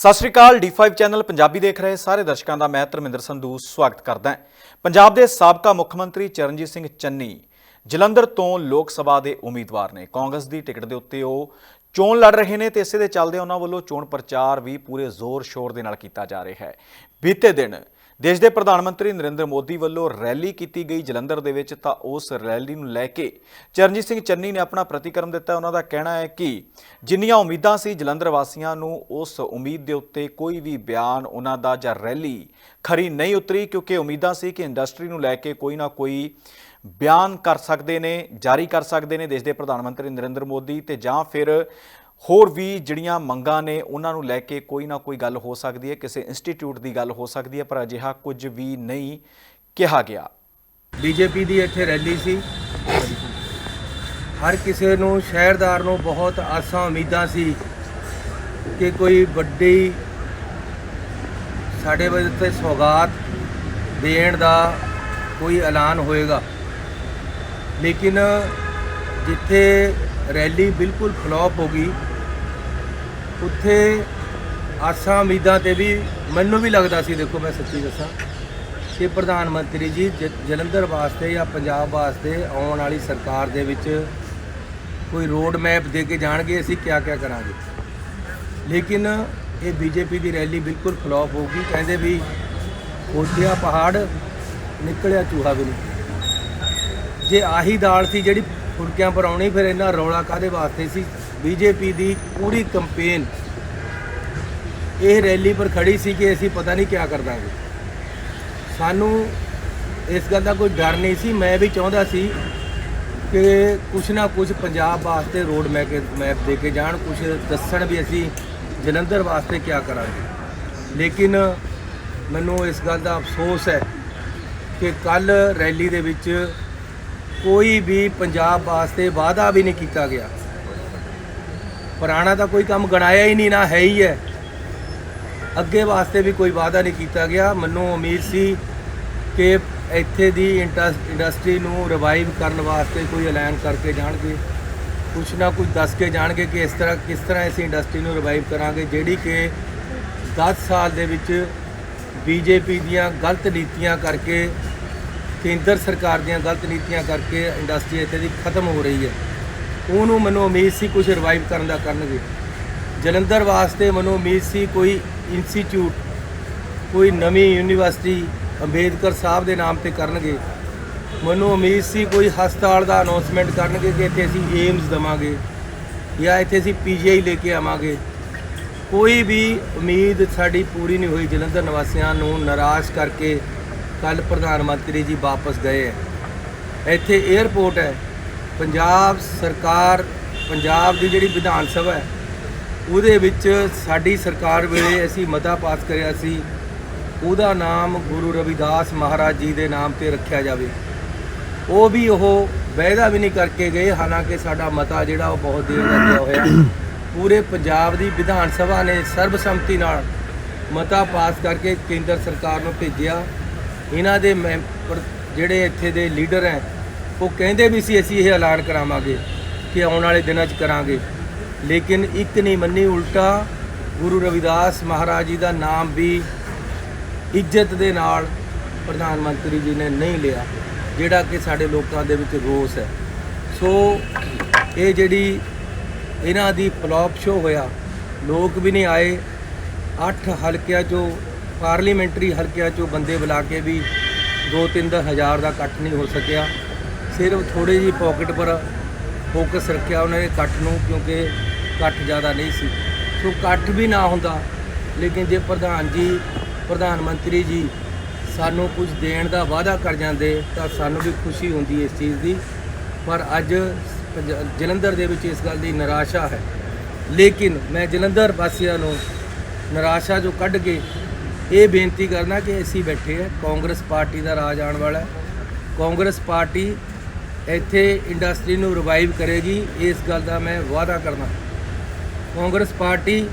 ਸਤਿ ਸ਼੍ਰੀ ਅਕਾਲ D5 channel Punjabi ਦੇਖ ਰਹੇ ਸਾਰੇ ਦਰਸ਼ਕਾਂ ਦਾ ਮੈਂ ਧਰਮਿੰਦਰ ਸੰਧੂ ਸਵਾਗਤ ਕਰਦਾ ਹਾਂ। ਪੰਜਾਬ ਦੇ ਸਾਬਕਾ ਮੁੱਖ ਮੰਤਰੀ ਚਰਨਜੀਤ ਸਿੰਘ ਚੰਨੀ ਜਲੰਧਰ ਤੋਂ ਲੋਕ ਸਭਾ ਦੇ ਉਮੀਦਵਾਰ ਨੇ। ਕਾਂਗਰਸ ਦੀ ਟਿਕਟ ਦੇ ਉੱਤੇ ਉਹ ਚੋਣ ਲੜ ਰਹੇ ਨੇ ਤੇ ਇਸੇ ਦੇ ਚੱਲਦੇ ਉਹਨਾਂ ਵੱਲੋਂ ਚੋਣ ਪ੍ਰਚਾਰ ਵੀ ਪੂਰੇ ਜ਼ੋਰ ਸ਼ੋਰ ਦੇ ਨਾਲ ਕੀਤਾ ਜਾ ਰਿਹਾ ਹੈ। ਬੀਤੇ ਦਿਨ ਦੇਸ਼ ਦੇ ਪ੍ਰਧਾਨ ਮੰਤਰੀ ਨਰਿੰਦਰ ਮੋਦੀ ਵੱਲੋਂ ਰੈਲੀ ਕੀਤੀ ਗਈ ਜਲੰਧਰ ਦੇ ਵਿੱਚ ਤਾਂ ਉਸ ਰੈਲੀ ਨੂੰ ਲੈ ਕੇ ਚਰਨਜੀਤ ਸਿੰਘ ਚੰਨੀ ਨੇ ਆਪਣਾ ਪ੍ਰਤੀਕਰਮ ਦਿੱਤਾ। ਉਹਨਾਂ ਦਾ ਕਹਿਣਾ ਹੈ ਕਿ ਜਿੰਨੀਆਂ ਉਮੀਦਾਂ ਸੀ ਜਲੰਧਰ ਵਾਸੀਆਂ ਨੂੰ, ਉਸ ਉਮੀਦ ਦੇ ਉੱਤੇ ਕੋਈ ਵੀ ਬਿਆਨ ਉਹਨਾਂ ਦਾ ਜਾਂ ਰੈਲੀ ਖਰੀ ਨਹੀਂ ਉਤਰੀ ਕਿਉਂਕਿ ਉਮੀਦਾਂ ਸੀ ਕਿ ਇੰਡਸਟਰੀ ਨੂੰ ਲੈ ਕੇ ਕੋਈ ਨਾ ਕੋਈ ਬਿਆਨ ਕਰ ਸਕਦੇ ਨੇ, ਜਾਰੀ ਕਰ ਸਕਦੇ ਨੇ ਦੇਸ਼ ਦੇ ਪ੍ਰਧਾਨ ਮੰਤਰੀ ਨਰਿੰਦਰ ਮੋਦੀ ਤੇ ਜਾਂ ਫਿਰ ਹੋਰ ਵੀ ਜਿਹੜੀਆਂ ਮੰਗਾਂ ਨੇ ਉਹਨਾਂ ਨੂੰ ਲੈ ਕੇ ਕੋਈ ਨਾ ਕੋਈ ਗੱਲ ਹੋ ਸਕਦੀ ਹੈ, ਕਿਸੇ ਇੰਸਟੀਚਿਊਟ ਦੀ ਗੱਲ ਹੋ ਸਕਦੀ ਹੈ, ਪਰ ਅਜਿਹਾ ਕੁਝ ਵੀ ਨਹੀਂ ਕਿਹਾ ਗਿਆ। ਬੀਜੇਪੀ ਦੀ ਇੱਥੇ ਰੈਲੀ ਸੀ। ਹਰ ਕਿਸੇ ਨੂੰ, ਸ਼ਹਿਰਦਾਰ ਨੂੰ ਬਹੁਤ ਆਸਾਂ, ਉਮੀਦਾਂ ਸੀ ਕਿ ਕੋਈ ਵੱਡੀ, ਸਾਡੇ 'ਤੇ ਸੌਗਾਤ ਦੇਣ ਦਾ ਕੋਈ ਐਲਾਨ ਹੋਏਗਾ। ਲੇਕਿਨ ਜਿੱਥੇ ਰੈਲੀ ਬਿਲਕੁਲ ਫਲॉप ਹੋ ਗਈ ਉੱਥੇ ਆਸਾਂ, ਉਮੀਦਾਂ ਤੇ ਵੀ ਮੈਨੂੰ ਵੀ ਲੱਗਦਾ ਸੀ, ਦੇਖੋ ਮੈਂ ਸੱਚੀ ਦੱਸਾਂ ਕਿ ਪ੍ਰਧਾਨ ਮੰਤਰੀ ਜੀ ਜ- ਜਲੰਧਰ ਵਾਸਤੇ ਜਾਂ ਪੰਜਾਬ ਵਾਸਤੇ ਆਉਣ ਵਾਲੀ ਸਰਕਾਰ ਦੇ ਵਿੱਚ ਕੋਈ ਰੋਡ ਮੈਪ ਦੇ ਕੇ ਜਾਣਗੇ, ਅਸੀਂ ਕਿਆ ਕਿਆ ਕਰਾਂਗੇ। ਲੇਕਿਨ ਇਹ ਬੀਜੇਪੀ ਦੀ ਰੈਲੀ ਬਿਲਕੁਲ ਫਲॉप ਹੋ ਗਈ। ਕਹਿੰਦੇ ਵੀ ਖੋਦਿਆ ਪਹਾੜ ਨਿਕਲਿਆ ਚੂਹਾ ਵੀ ਨਹੀਂ। ਜੇ ਆਹੀ ਦਾਲ ਸੀ ਜਿਹੜੀ ਫੁਲਕਿਆਂ ਪਰ ਆਉਣੀ ਫਿਰ ਇਹਨਾਂ ਰੌਲਾ ਕਾਦੇ ਵਾਸਤੇ ਸੀ? ਬੀਜੇਪੀ ਦੀ ਪੂਰੀ ਕੰਪੇਨ ਇਹ ਰੈਲੀ ਪਰ ਖੜੀ ਸੀ ਕਿ ਅਸੀਂ ਪਤਾ ਨਹੀਂ ਕਿਆ ਕਰ ਦਾਂਗੇ। ਸਾਨੂੰ ਇਸ ਗੱਲ ਦਾ ਕੋਈ ਡਰ ਨਹੀਂ ਸੀ। ਮੈਂ ਵੀ ਚਾਹੁੰਦਾ ਸੀ ਕਿ ਕੁਛ ਨਾ ਕੁਛ ਪੰਜਾਬ ਵਾਸਤੇ ਰੋਡ ਮੈਪ ਮੈਪ ਦੇ ਕੇ ਜਾਣ। ਕੁਛ ਦੱਸਣ ਵੀ ਅਸੀਂ ਜਲੰਧਰ ਵਾਸਤੇ ਕਿਆ ਕਰਾਂਗੇ। ਲੇਕਿਨ ਮੈਨੂੰ ਇਸ ਗੱਲ ਦਾ ਅਫਸੋਸ ਹੈ ਕਿ ਕੱਲ ਰੈਲੀ ਦੇ ਵਿੱਚ ਕੋਈ ਵੀ ਪੰਜਾਬ ਵਾਸਤੇ ਵਾਅਦਾ ਵੀ ਨਹੀਂ ਕੀਤਾ ਗਿਆ। ਪੁਰਾਣਾ ਤਾਂ ਕੋਈ ਕੰਮ ਗਣਾਇਆ ਹੀ ਨਹੀਂ, ਨਾ ਹੈ ਹੀ ਹੈ। ਅੱਗੇ ਵਾਸਤੇ ਵੀ ਕੋਈ ਵਾਅਦਾ ਨਹੀਂ ਕੀਤਾ ਗਿਆ। ਮੈਨੂੰ ਉਮੀਦ ਸੀ ਕਿ ਇੱਥੇ ਦੀ ਇੰਟਸ- ਇੰਡਸਟਰੀ ਨੂੰ ਰਿਵਾਈਵ ਕਰਨ ਵਾਸਤੇ ਕੋਈ ਐਲਾਨ ਕਰਕੇ ਜਾਣਗੇ। ਕੁਛ ਨਾ ਕੁਛ ਦੱਸ ਕੇ ਜਾਣਗੇ ਕਿ ਇਸ ਤਰ੍ਹਾਂ, ਕਿਸ ਤਰ੍ਹਾਂ ਅਸੀਂ ਇੰਡਸਟਰੀ ਨੂੰ ਰਿਵਾਈਵ ਕਰਾਂਗੇ, ਜਿਹੜੀ ਕਿ 10 ਸਾਲ ਦੇ ਵਿੱਚ ਬੀਜੇਪੀ ਦੀਆਂ ਗਲਤ ਨੀਤੀਆਂ ਕਰਕੇ ਕੇਂਦਰ ਸਰਕਾਰ ਦੀਆਂ ਗਲਤ ਨੀਤੀਆਂ ਕਰਕੇ ਇੰਡਸਟਰੀ ਇੱਥੇ ਦੀ ਖਤਮ ਹੋ ਰਹੀ ਹੈ। ਉਹਨੂੰ ਮੈਨੂੰ ਉਮੀਦ ਸੀ ਕੁਝ ਰਿਵਾਈਵ ਕਰਨ ਦਾ ਕਰਨਗੇ। ਜਲੰਧਰ ਵਾਸਤੇ ਮੈਨੂੰ ਉਮੀਦ ਸੀ ਕੋਈ ਇੰਸਟੀਚਿਊਟ ਕੋਈ ਨਵੀਂ ਯੂਨੀਵਰਸਿਟੀ ਅੰਬੇਦਕਰ ਸਾਹਿਬ ਦੇ ਨਾਮ ਤੇ ਕਰਨਗੇ। ਮੈਨੂੰ ਉਮੀਦ ਸੀ ਕੋਈ ਹਸਪਤਾਲ ਦਾ ਅਨਾਉਂਸਮੈਂਟ ਕਰਨਗੇ ਕਿ ਇੱਥੇ ਅਸੀਂ ਏਮਸ ਦਵਾਂਗੇ ਜਾਂ ਇੱਥੇ ਅਸੀਂ ਪੀਜੀਆਈ ਲੈ ਕੇ ਆਵਾਂਗੇ। ਕੋਈ ਵੀ ਉਮੀਦ ਸਾਡੀ ਪੂਰੀ ਨਹੀਂ ਹੋਈ। ਜਲੰਧਰ ਨਿਵਾਸੀਆਂ ਨੂੰ ਨਿਰਾਸ਼ ਕਰਕੇ ਕੱਲ ਪ੍ਰਧਾਨ ਮੰਤਰੀ ਜੀ ਵਾਪਸ ਗਏ। ਹੈ ਇੱਥੇ 에ਅਰਪੋਰਟ ਹੈ। ਪੰਜਾਬ ਸਰਕਾਰ, ਪੰਜਾਬ ਦੀ ਜਿਹੜੀ ਵਿਧਾਨ ਸਭਾ ਹੈ, ਉਹਦੇ ਵਿੱਚ ਸਾਡੀ ਸਰਕਾਰ ਵੇਲੇ ਅਸੀਂ ਮਤਾ ਪਾਸ ਕਰਿਆ ਸੀ। ਉਹਦਾ ਨਾਮ ਗੁਰੂ ਰਵਿਦਾਸ ਮਹਾਰਾਜ ਜੀ ਦੇ ਨਾਮ ਤੇ ਰੱਖਿਆ ਜਾਵੇ। ਉਹ ਵੀ ਉਹ ਵਾਅਦਾ ਵੀ ਨਹੀਂ ਕਰਕੇ ਗਏ, ਹਾਲਾਂਕਿ ਸਾਡਾ ਮਤਾ ਜਿਹੜਾ ਉਹ ਬਹੁਤ ਦੇਰ ਦਾ ਗਿਆ ਹੋਇਆ। ਪੂਰੇ ਪੰਜਾਬ ਦੀ ਵਿਧਾਨ ਸਭਾ ਨੇ ਸਰਬਸੰਮਤੀ ਨਾਲ ਮਤਾ ਪਾਸ ਕਰਕੇ ਕੇਂਦਰ ਸਰਕਾਰ ਨੂੰ ਭੇਜਿਆ। ਇਹਨਾਂ ਦੇ ਮੈਂਬਰ ਜਿਹੜੇ ਇੱਥੇ ਦੇ ਲੀਡਰ ਹੈ, ਉਹ ਕਹਿੰਦੇ ਵੀ ਸੀ, ਅਸੀਂ ਇਹ ਐਲਾਨ ਕਰਾਵਾਂਗੇ ਕਿ ਆਉਣ ਵਾਲੇ ਦਿਨਾਂ 'ਚ ਕਰਾਂਗੇ। ਲੇਕਿਨ ਇੱਕ ਨਹੀਂ ਮੰਨੀ, ਉਲਟਾ ਗੁਰੂ ਰਵਿਦਾਸ ਮਹਾਰਾਜ ਜੀ ਦਾ ਨਾਮ ਵੀ ਇੱਜ਼ਤ ਦੇ ਨਾਲ ਪ੍ਰਧਾਨ ਮੰਤਰੀ ਜੀ ਨੇ ਨਹੀਂ ਲਿਆ, ਜਿਹੜਾ ਕਿ ਸਾਡੇ ਲੋਕਾਂ ਦੇ ਵਿੱਚ ਰੋਸ ਹੈ। ਸੋ ਇਹ ਜਿਹੜੀ ਇਹਨਾਂ ਦੀ ਫਲॉप ਸ਼ੋ ਹੋਇਆ, ਲੋਕ ਵੀ ਨਹੀਂ ਆਏ। ਅੱਠ ਹਲਕਿਆਂ ਚੋਂ ਪਾਰਲੀਮੈਂਟਰੀ ਹਲਕਿਆਂ ਚੋਂ ਬੰਦੇ ਬੁਲਾ ਕੇ ਵੀ 2-3 ਹਜ਼ਾਰ ਦਾ ਇਕੱਠ ਨਹੀਂ ਹੋ ਸਕਿਆ। ਸਿਰਫ ਥੋੜੇ ਜੀ ਪਾਕਟ ਪਰ ਫੋਕਸ ਰੱਖਿਆ ਉਹਨਾਂ ਨੇ ਇਕੱਠ ਨੂੰ, ਕਿਉਂਕਿ ਇਕੱਠ ਜ਼ਿਆਦਾ ਨਹੀਂ ਸੀ। ਸੋ ਇਕੱਠ ਵੀ ਨਾ ਹੁੰਦਾ, ਲੇਕਿਨ ਜੇ ਪ੍ਰਧਾਨ ਜੀ, ਪ੍ਰਧਾਨ ਮੰਤਰੀ ਜੀ ਸਾਨੂੰ ਕੁਝ ਦੇਣ ਦਾ ਵਾਅਦਾ ਕਰ ਜਾਂਦੇ, ਤਾਂ ਸਾਨੂੰ ਵੀ ਖੁਸ਼ੀ ਹੁੰਦੀ ਇਸ ਚੀਜ਼ ਦੀ। ਪਰ ਅੱਜ ਪੰਜ- ਜਲੰਧਰ ਦੇ ਵਿੱਚ ਇਸ ਗੱਲ ਦੀ ਨਿਰਾਸ਼ਾ ਹੈ। ਲੇਕਿਨ ਮੈਂ ਜਲੰਧਰ ਵਾਸੀਆਂ ਨੂੰ ਨਿਰਾਸ਼ਾ ਜੋ ਕੱਢ ਕੇ ਇਹ ਬੇਨਤੀ ਕਰਨਾ ਕਿ ਅਸੀਂ ਬੈਠੇ ਹਾਂ, ਕਾਂਗਰਸ ਪਾਰਟੀ ਦਾ ਰਾਜ ਆਉਣ ਵਾਲਾ ਕਾਂਗਰਸ ਪਾਰਟੀ ਇੱਥੇ ਇੰਡਸਟਰੀ ਨੂੰ ਰਿਵਾਈਵ ਕਰੇਗੀ, ਇਸ ਗੱਲ ਦਾ ਮੈਂ ਵਾਅਦਾ ਕਰਦਾ। ਕਾਂਗਰਸ ਪਾਰਟੀ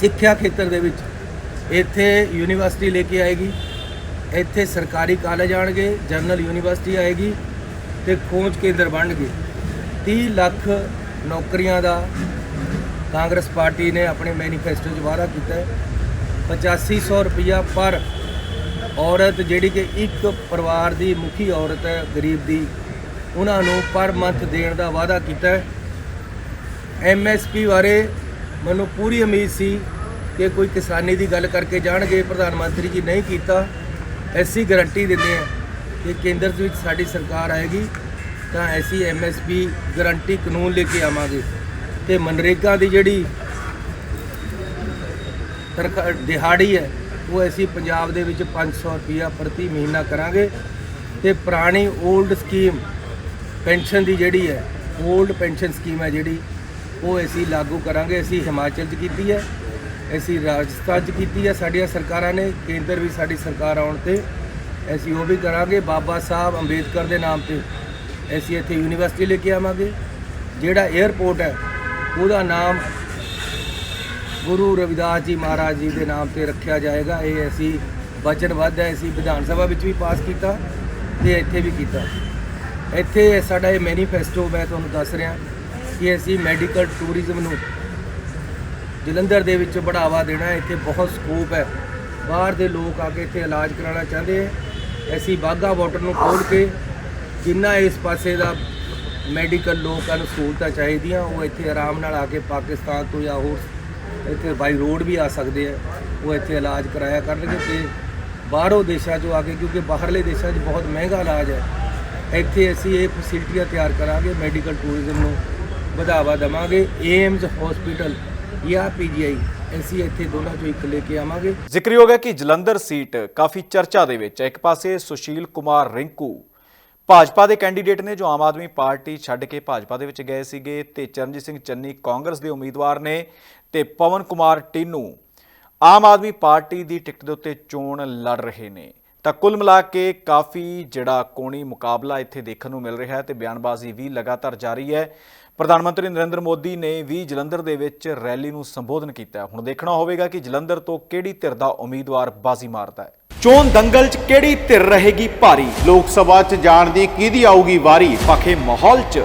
ਸਿੱਖਿਆ ਖੇਤਰ ਦੇ ਵਿੱਚ ਇੱਥੇ ਯੂਨੀਵਰਸਿਟੀ ਲੈ ਕੇ ਆਏਗੀ, ਇੱਥੇ ਸਰਕਾਰੀ ਕਾਲਜ ਆਣਗੇ ਜਨਰਲ ਯੂਨੀਵਰਸਿਟੀ ਆਏਗੀ ਤੇ ਖੋਜ ਕੇਂਦਰ ਬਣਨਗੇ। 30 ਲੱਖ ਨੌਕਰੀਆਂ ਦਾ ਕਾਂਗਰਸ ਪਾਰਟੀ ਨੇ ਆਪਣੇ ਮੈਨੀਫੈਸਟੋ 'ਚ ਵਾਅਦਾ ਕੀਤਾ ਹੈ। 8500 ਰੁਪਇਆ ਪਰ ਔਰਤ ਜਿਹੜੀ ਕਿ ਇੱਕ ਪਰਿਵਾਰ ਦੀ ਮੁਖੀ ਔਰਤ ਹੈ, ਗਰੀਬ ਦੀ, ਉਹਨਾਂ ਨੂੰ ਪਰ ਮੰਥ ਦੇਣ ਦਾ ਵਾਅਦਾ ਕੀਤਾ ਹੈ। ਐਮਐਸਪੀ ਬਾਰੇ ਮੈਨੂੰ ਪੂਰੀ ਉਮੀਦ ਸੀ ਕਿ ਕੋਈ ਕਿਸਾਨੀ ਦੀ ਗੱਲ ਕਰਕੇ ਜਾਣਗੇ। ਪ੍ਰਧਾਨ ਮੰਤਰੀ ਜੀ ਨਹੀਂ ਕੀਤਾ। ਐਸੀ ਗਾਰੰਟੀ ਦਿੰਦੇ ਆ ਕਿ ਕੇਂਦਰ ਦੇ ਵਿੱਚ ਸਾਡੀ ਸਰਕਾਰ ਆਏਗੀ, ਤਾਂ ਐਸੀ ਐਮਐਸਪੀ ਗਾਰੰਟੀ ਕਾਨੂੰਨ ਲੈ ਕੇ ਆਵਾਂਗੇ। ਤੇ ਮਨਰੇਗਾ ਦੀ ਜਿਹੜੀ ਦਿਹਾੜੀ ਹੈ, ਉਹ ਅਸੀਂ ਪੰਜਾਬ ਦੇ ਵਿੱਚ 500 ਰੁਪਿਆ ਪ੍ਰਤੀ ਮਹੀਨਾ ਕਰਾਂਗੇ। ਤੇ ਪੁਰਾਣੀ 올ਡ ਸਕੀਮ ਪੈਨਸ਼ਨ ਦੀ ਜਿਹੜੀ ਹੈ 올ਡ ਪੈਨਸ਼ਨ ਸਕੀਮ ਹੈ ਜਿਹੜੀ, ਉਹ ਅਸੀਂ ਲਾਗੂ ਕਰਾਂਗੇ। ਅਸੀਂ ਹਿਮਾਚਲ 'ਚ ਕੀਤੀ ਹੈ, ਅਸੀਂ ਰਾਜਸਥਾਨ 'ਚ ਕੀਤੀ ਹੈ, ਸਾਡੀਆਂ ਸਰਕਾਰਾਂ ਨੇ, ਕੇਂਦਰ ਵੀ ਸਾਡੀ ਸਰਕਾਰ ਆਉਣ ਤੇ ਅਸੀਂ ਉਹ ਵੀ ਕਰਾਂਗੇ। ਬਾਬਾ ਸਾਹਿਬ ਅੰਬੇਦਕਰ ਦੇ ਨਾਮ ਤੇ ਅਸੀਂ ਇੱਥੇ ਯੂਨੀਵਰਸਿਟੀ ਲੈ ਕੇ ਆਵਾਂਗੇ। ਜਿਹੜਾ 에ਅਰਪੋਰਟ ਹੈ, ਉਹਦਾ ਨਾਮ ਗੁਰੂ ਰਵਿਦਾਸ ਜੀ ਮਹਾਰਾਜ ਜੀ ਦੇ ਨਾਮ ਤੇ ਰੱਖਿਆ ਜਾਏਗਾ। ਇਹ ਅਸੀਂ ਵਚਨਬੱਧ ਹੈ, ਅਸੀਂ ਵਿਧਾਨ ਸਭਾ ਵਿੱਚ ਵੀ ਪਾਸ ਕੀਤਾ ਤੇ ਇੱਥੇ ਵੀ ਕੀਤਾ। ਇੱਥੇ ਸਾਡਾ ਇਹ ਮੈਨੀਫੈਸਟੋ ਮੈਂ ਤੁਹਾਨੂੰ ਦੱਸ ਰਿਹਾ ਕਿ ਅਸੀਂ ਮੈਡੀਕਲ ਟੂਰਿਜ਼ਮ ਨੂੰ ਜਲੰਧਰ ਦੇ ਵਿੱਚ ਬੜਾਵਾ ਦੇਣਾ ਇੱਥੇ ਬਹੁਤ ਸਕੋਪ ਹੈ। ਬਾਹਰ ਦੇ ਲੋਕ ਆ ਕੇ ਇੱਥੇ ਇਲਾਜ ਕਰਾਉਣਾ ਚਾਹੁੰਦੇ ਹੈ ਅਸੀਂ ਬਾਗਾ ਵਾਟਰ ਨੂੰ ਖੋਲ ਕੇ ਜਿੰਨਾ ਇਸ ਪਾਸੇ ਦਾ ਮੈਡੀਕਲ ਲੋਕਾਂ ਨੂੰ ਸਹੂਲਤਾਂ ਚਾਹੀਦੀਆਂ, ਉਹ ਇੱਥੇ ਆਰਾਮ ਨਾਲ ਆ ਕੇ ਪਾਕਿਸਤਾਨ ਤੋਂ ਜਾਂ ਹੋਰ ਇੱਥੇ ਬਾਈ ਰੋਡ ਵੀ ਆ ਸਕਦੇ ਆ। ਉਹ ਇੱਥੇ ਇਲਾਜ ਕਰਾਇਆ ਕਰਨਗੇ ਤੇ ਬਾਹਰੋਂ ਦੇਸ਼ਾਂ 'ਚੋਂ ਆ ਕੇ, ਕਿਉਂਕਿ ਬਾਹਰਲੇ ਦੇਸ਼ਾਂ 'ਚ ਬਹੁਤ ਮਹਿੰਗਾ ਇਲਾਜ ਹੈ। ਇੱਥੇ ਅਸੀਂ ਇਹ ਫੈਸਿਲਿਟੀਆਂ ਤਿਆਰ ਕਰਾਂਗੇ ਮੈਡੀਕਲ ਟੂਰਿਜ਼ਮ ਨੂੰ ਵਧਾਵਾ ਦੇਵਾਂਗੇ। ਏਮਜ਼ ਹਸਪੀਟਲ ਜਾਂ ਪੀਜੀਆਈ ਅਸੀਂ ਇੱਥੇ ਦੋਨਾਂ 'ਚੋਂ ਇੱਕ ਲੈ ਕੇ ਆਵਾਂਗੇ। ਜ਼ਿਕਰਯੋਗ ਹੈ ਕਿ ਜਲੰਧਰ ਸੀਟ ਕਾਫੀ ਚਰਚਾ ਦੇ ਵਿੱਚ ਹੈ। ਇੱਕ ਪਾਸੇ ਸੁਸ਼ੀਲ ਕੁਮਾਰ ਰਿੰਕੂ, ਭਾਜਪਾ ਦੇ ਕੈਂਡੀਡੇਟ ਨੇ, ਜੋ ਆਮ ਆਦਮੀ ਪਾਰਟੀ ਛੱਡ ਕੇ ਭਾਜਪਾ ਦੇ ਵਿੱਚ ਗਏ ਸੀਗੇ ਤੇ ਚਰਨਜੀਤ ਸਿੰਘ ਚੰਨੀ ਕਾਂਗਰਸ ਦੇ ਉਮੀਦਵਾਰ ਨੇ ਤੇ ਪਵਨ ਕੁਮਾਰ ਟੀਨੂ ਆਮ ਆਦਮੀ ਪਾਰਟੀ ਦੀ ਟਿਕਟ ਦੇ ਉੱਤੇ ਚੋਣ ਲੜ ਰਹੇ ਨੇ। ਤਾਂ ਕੁੱਲ ਮਿਲਾ ਕੇ ਕਾਫੀ ਜਿਹੜਾ ਕੋਣੀ ਮੁਕਾਬਲਾ ਇੱਥੇ ਦੇਖਣ ਨੂੰ ਮਿਲ ਰਿਹਾ ਹੈ ਤੇ ਬਿਆਨਬਾਜ਼ੀ ਵੀ ਲਗਾਤਾਰ ਜਾਰੀ ਹੈ। ਪ੍ਰਧਾਨ ਮੰਤਰੀ ਨਰਿੰਦਰ ਮੋਦੀ ਨੇ ਵੀ ਜਲੰਧਰ ਦੇ ਵਿੱਚ ਰੈਲੀ ਨੂੰ ਸੰਬੋਧਨ ਕੀਤਾ ਹੁਣ ਦੇਖਣਾ ਹੋਵੇਗਾ ਕਿ ਜਲੰਧਰ ਤੋਂ ਕਿਹੜੀ ਧਿਰ ਦਾ ਉਮੀਦਵਾਰ ਬਾਜ਼ੀ ਮਾਰਦਾ ਹੈ। ਚੋਣ ਦੰਗਲ 'ਚ ਕਿਹੜੀ ਧਿਰ ਰਹੇਗੀ ਭਾਰੀ? ਲੋਕ ਸਭਾ 'ਚ ਜਾਣ ਦੀ ਕਿਹਦੀ ਆਊਗੀ ਵਾਰੀ? ਪਖੇ ਮਾਹੌਲ 'ਚ